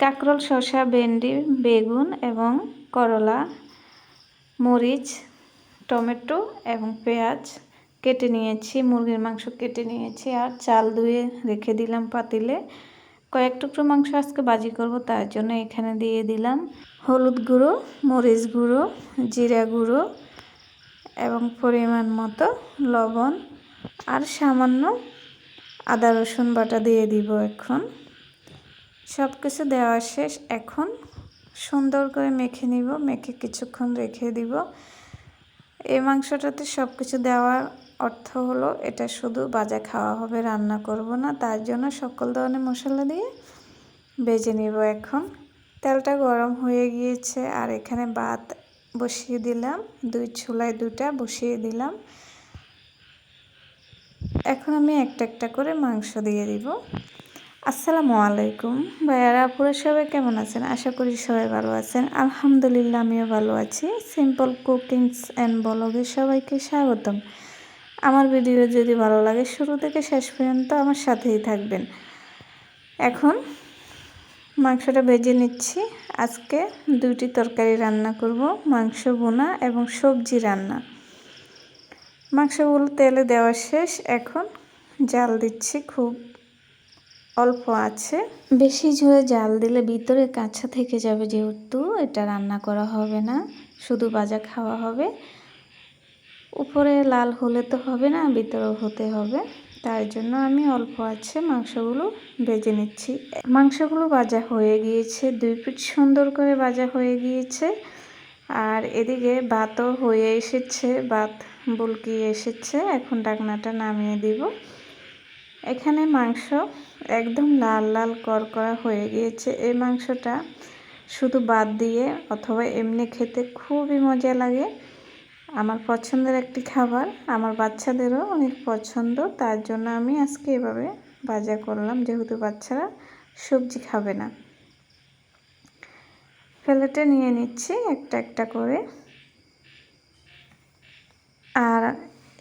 কাঁকরোল, শসা, ভেন্ডি, বেগুন এবং করলা, মরিচ, টমেটো এবং পেঁয়াজ কেটে নিয়েছি, মুরগির মাংস কেটে নিয়েছি আর চাল ধুয়ে রেখে দিলাম পাতিলে। কয়েক টুকরো মাংস আজকে বাজি করব, তার জন্য এখানে দিয়ে দিলাম হলুদ গুঁড়ো, মরিচ গুঁড়ো, জিরা গুঁড়ো এবং পরিমাণ মতো লবণ আর সামান্য আদা, রসুন বাটা দিয়ে দিব এখন। সব কিছু দেওয়া শেষ। এখন সুন্দর করে মেখে নিব, মেখে কিছুক্ষণ রেখে দিব। এই মাংসটাতে সব কিছু দেওয়ার অর্থ হলো, এটা শুধু বাজা খাওয়া হবে, রান্না করব না। তার জন্য সকল ধরনের মশলা দিয়ে বেজে নিব এখন। তেলটা গরম হয়ে গিয়েছে, আর এখানে ভাত বসিয়ে দিলাম। দুই চুলায় দুটা বসিয়ে দিলাম। এখন আমি একটা একটা করে মাংস দিয়ে দিব। আসসালামু আলাইকুম। ভাইয়ারা, আপুরা সবাই কেমন আছেন? আশা করি সবাই ভালো আছেন। আলহামদুলিল্লাহ, আমিও ভালো আছি। সিম্পল কুকিংস অ্যান্ড ব্লগে সবাইকে স্বাগতম। আমার ভিডিও যদি ভালো লাগে, শুরু থেকে শেষ পর্যন্ত আমার সাথেই থাকবেন। এখন মাংসটা ভেজে নিচ্ছি। আজকে দুইটি তরকারি রান্না করব, মাংস বোনা এবং সবজি রান্না। মাংসগুলো তেলে দেওয়া শেষ। এখন জাল দিচ্ছি খুব অল্প আছে। বেশি জোরে জাল দিলে ভিতরে কাঁচা থেকে যাবে যেহেতু, এটা রান্না করা হবে না, শুধু ভাজা খাওয়া হবে। উপরে লাল হলে তো হবে না, ভিতরেও হতে হবে। তার জন্য আমি অল্প আছে, মাংসগুলো ভেজে নিচ্ছি। মাংসগুলো ভাজা হয়ে গিয়েছে, দুই পিঠ সুন্দর করে ভাজা হয়ে গিয়েছে। আর এদিকে ভাতও হয়ে এসেছে, ভাত বুলকিয়ে এসেছে, এখন ডাকনাটা নামিয়ে দিব। এখানে মাংস একদম লাল লাল করকরা হয়ে গিয়েছে। এই মাংসটা শুধু বাদ দিয়ে অথবা এমনি খেতে খুবই মজা লাগে। আমার পছন্দের একটি খাবার, আমার বাচ্চাদেরও অনেক পছন্দ, তার জন্য আমি আজকে এভাবে ভাজা করলাম, যেহেতু বাচ্চারা সবজি খাবে না। ফেলেটে নিয়ে নিচ্ছি একটা একটা করে। আর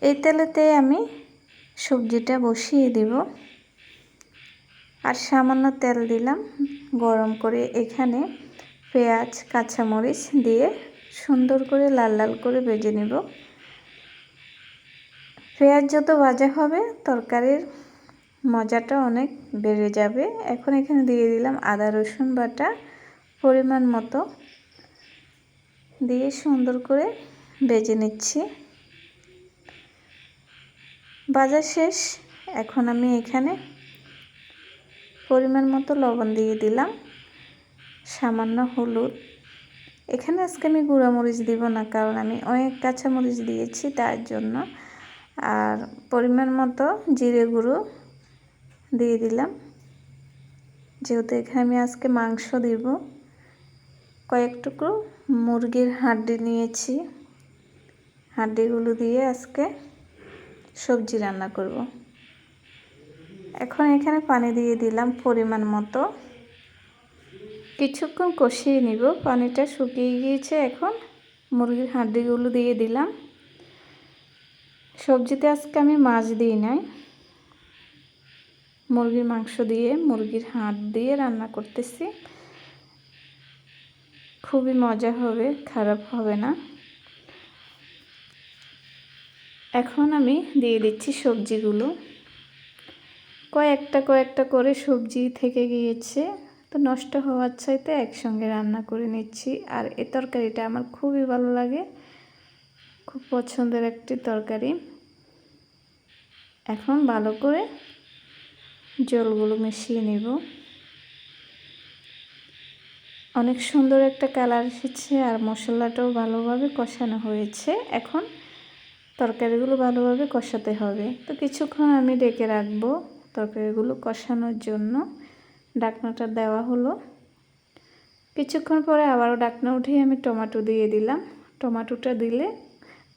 এই তেলেতে আমি সবজিটা বসিয়ে দিব। আর সামান্য তেল দিলাম, গরম করে এখানে পেঁয়াজ, কাঁচামরিচ দিয়ে সুন্দর করে লাল লাল করে ভেজে নেব। পেঁয়াজ যত ভাজা হবে, তরকারির মজাটা অনেক বেড়ে যাবে। এখন এখানে দিয়ে দিলাম আদা, রসুন বাটা পরিমাণ মতো দিয়ে সুন্দর করে ভেজে নিচ্ছি। বাজার শেষ। এখন আমি এখানে পরিমাণ মতো লবণ দিয়ে দিলাম। সামান্য হলুদ। এখানে আজকে আমি গুঁড়ামরিচ দিব না, কারণ আমি অনেক কাঁচামরিচ দিয়েছি তার জন্য। আর পরিমাণ মতো জিরে গুঁড়ো দিয়ে দিলাম। যেহেতু এখানে আমি আজকে মাংস দিব, কয়েক টুকরো মুরগির হাড্ডি নিয়েছি। হাড্ডিগুলো দিয়ে আজকে সবজি রান্না করব। এখন এখানে পানি দিয়ে দিলাম পরিমাণ মতো। কিছুক্ষণ কষিয়ে নিব। পানিটা শুকিয়ে গিয়েছে এখন। মুরগির হাড্ডিগুলো দিয়ে দিলাম। সবজিতে আজকে আমি মাছ দিই নাই। মুরগির মাংস দিয়ে, মুরগির হাড় দিয়ে রান্না করতেছি। খুবই মজা হবে, খারাপ হবে না। এখন আমি দিয়ে দিচ্ছি সবজিগুলো। কয়েকটা কয়েকটা করে সবজি থেকে গিয়েছে, তো নষ্ট হওয়ার চাইতে একসঙ্গে রান্না করে নিচ্ছি। আর এ তরকারিটা আমার খুবই ভালো লাগে, খুব পছন্দের একটি তরকারি। এখন ভালো করে জলগুলো মিশিয়ে নেব। অনেক সুন্দর একটা কালার এসেছে আর মশলাটাও ভালোভাবে কষানো হয়েছে। এখন তরকারিগুলো ভালোভাবে কষাতে হবে। তো কিছুক্ষণ আমি ডেকে রাখব তরকারিগুলো কষানোর জন্য। ডাকনাটা দেওয়া হলো। কিছুক্ষণ পরে আবারও ডাকনা উঠেই আমি টমেটো দিয়ে দিলাম। টমেটোটা দিলে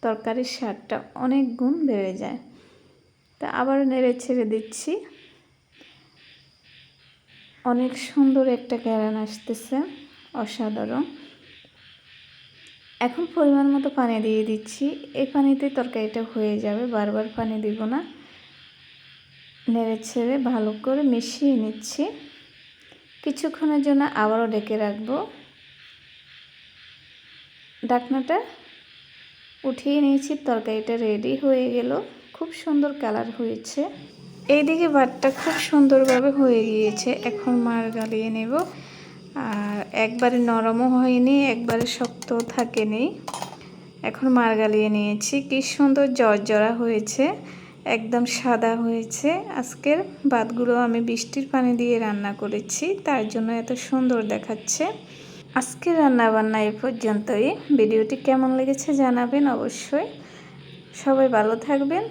তরকারির স্বাদটা অনেক গুণ বেড়ে যায়। তা আবার নেড়ে ছেড়ে দিচ্ছি। অনেক সুন্দর একটা ক্যারান আসতেছে, অসাধারণ। এখন পরিমাণ মতো পানি দিয়ে দিচ্ছি। এই পানিতে তরকারিটা হয়ে যাবে। বারবার পানি দিব না। নেড়ে ছেড়ে ভালো করে মিশিয়ে নিচ্ছি। কিছুক্ষণের জন্য আবারও ডেকে রাখব। ডাকনাটা উঠিয়ে নিয়েছি। তরকারিটা রেডি হয়ে গেল। খুব সুন্দর কালার হয়েছে। এইদিকে ভাতটা খুব সুন্দরভাবে হয়ে গিয়েছে। এখন মার গালিয়ে নেব। আর একবারে নরমও হয়নি, একবারে শক্ত থাকেনি। এখন মার গালিয়ে নিয়েছি। কি সুন্দর জর্জরা হয়েছে, একদম সাদা হয়েছে। আজকের ভাতগুলো আমি বৃষ্টির পানি দিয়ে রান্না করেছি, তার জন্য এত সুন্দর দেখাচ্ছে। আজকের রান্না বান্না এ পর্যন্তই। ভিডিওটি কেমন লেগেছে জানাবেন অবশ্যই। সবাই ভালো থাকবেন।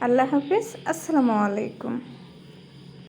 আল্লাহ হাফিজ। আসসালামু আলাইকুম।